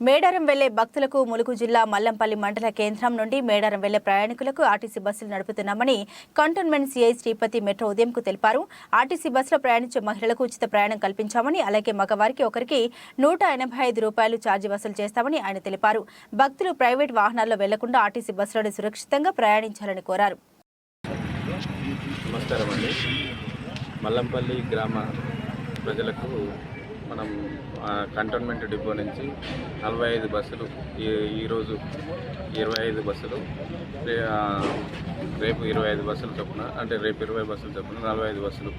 మేడారం వెళ్ళే భక్తులకు ములుగు జిల్లా మల్లంపల్లి మండల కేంద్రం నుండి మేడారం వెళ్ళే ప్రయాణికులకు ఆర్టీసీ బస్సులు నడుపుతున్నామని కంటోన్మెంట్ సిఐ శ్రీపతి మెట్రో ఉదయంకు తెలిపారు. ఆర్టీసీ బస్సులో ప్రయాణించే మహిళలకు ఉచిత ప్రయాణం కల్పించామని అలాగే మగవారికి ఒకరికి నూట ఎనభై ఐదు రూపాయలు ఛార్జీ వసూలు చేస్తామని ఆయన తెలిపారు. భక్తులు ప్రైవేట్ వాహనాల్లో వెళ్ళకుండా ఆర్టీసీ బస్సులను సురక్షితంగా ప్రయాణించాలని కోరారు. మల్లంపల్లి గ్రామ ప్రజలకు మనం కంటోన్మెంట్ డిపో నుంచి నలభై ఐదు బస్సులు ఈ ఈరోజు ఇరవై ఐదు బస్సులు రేపు ఇరవై ఐదు బస్సులు చొప్పున అంటే రేపు ఇరవై బస్సులు చొప్పున నలభై ఐదు బస్సులు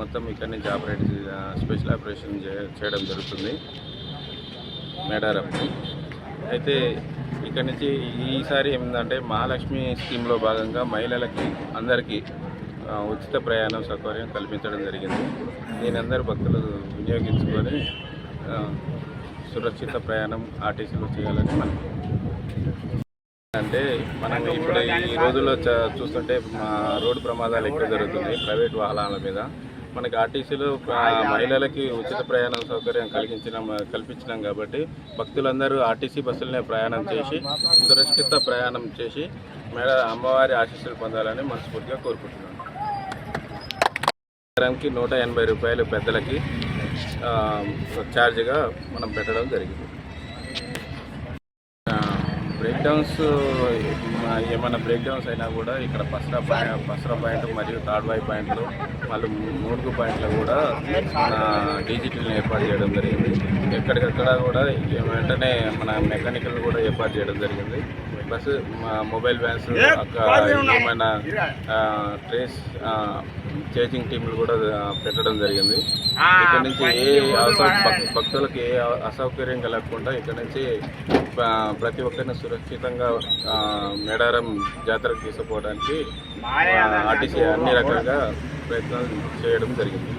మొత్తం ఇక్కడి నుంచి ఆపరేట్ స్పెషల్ ఆపరేషన్ చేయడం జరుగుతుంది. మేడారం. అయితే ఇక్కడ నుంచి ఈసారి ఏమిందంటే మహాలక్ష్మి స్కీమ్లో భాగంగా మహిళలకి అందరికీ ఉచిత ప్రయాణం సౌకర్యం కల్పించడం జరిగింది. దీని అందరు భక్తులు వినియోగించుకొని సురక్షిత ప్రయాణం ఆర్టీసీలో చేయాలని మనం అంటే మనం ఇప్పుడు ఈ రోజుల్లో చ- చూస్తుంటే రోడ్డు ప్రమాదాలు ఎక్కువ జరుగుతున్నాయి ప్రైవేట్ వాహనాల మీద. మనకి ఆర్టీసీలో మహిళలకి ఉచిత ప్రయాణం సౌకర్యం కలిగించిన కల్పించినాం కాబట్టి భక్తులందరూ ఆర్టీసీ బస్సులనే ప్రయాణం చేసి సురక్షిత ప్రయాణం చేసి మేడ అమ్మవారి ఆశీస్సులు పొందాలని మనస్ఫూర్తిగా కోరుకుంటున్నాను నగరానికి నూట ఎనభై రూపాయలు పెద్దలకి ఆ, ఛార్జ్గా మనం పెట్టడం జరిగింది. బ్రేక్ డౌన్స్ ఏమైనా బ్రేక్ డౌన్స్ అయినా కూడా ఇక్కడ పసరా పాయింట్ పసరా పాయింట్ మరియు తాడ్వాయి పాయింట్లు మళ్ళీ మూడుగు పాయింట్లో కూడా మన డిజిటల్ని ఏర్పాటు చేయడం జరిగింది. ఎక్కడికక్కడ కూడా వెంటనే మన మెకానికల్ కూడా ఏర్పాటు చేయడం జరిగింది. ప్లస్ మొబైల్ వ్యాన్స్ అక్కడ ఏమైనా ట్రేస్ చేజింగ్ టీంలు కూడా పెట్టడం జరిగింది. ఇక్కడ నుంచి ఏ భక్తులకు ఏ అసౌకర్యం కలగకుండా ఇక్కడ నుంచి ప్రతి ఒక్కరిని సురక్షితంగా ఆ, మేడారం జాతరకు తీసుకుపోవడానికి ఆర్టీసీ అన్ని రకాలుగా ప్రయత్నాలు చేయడం జరిగింది.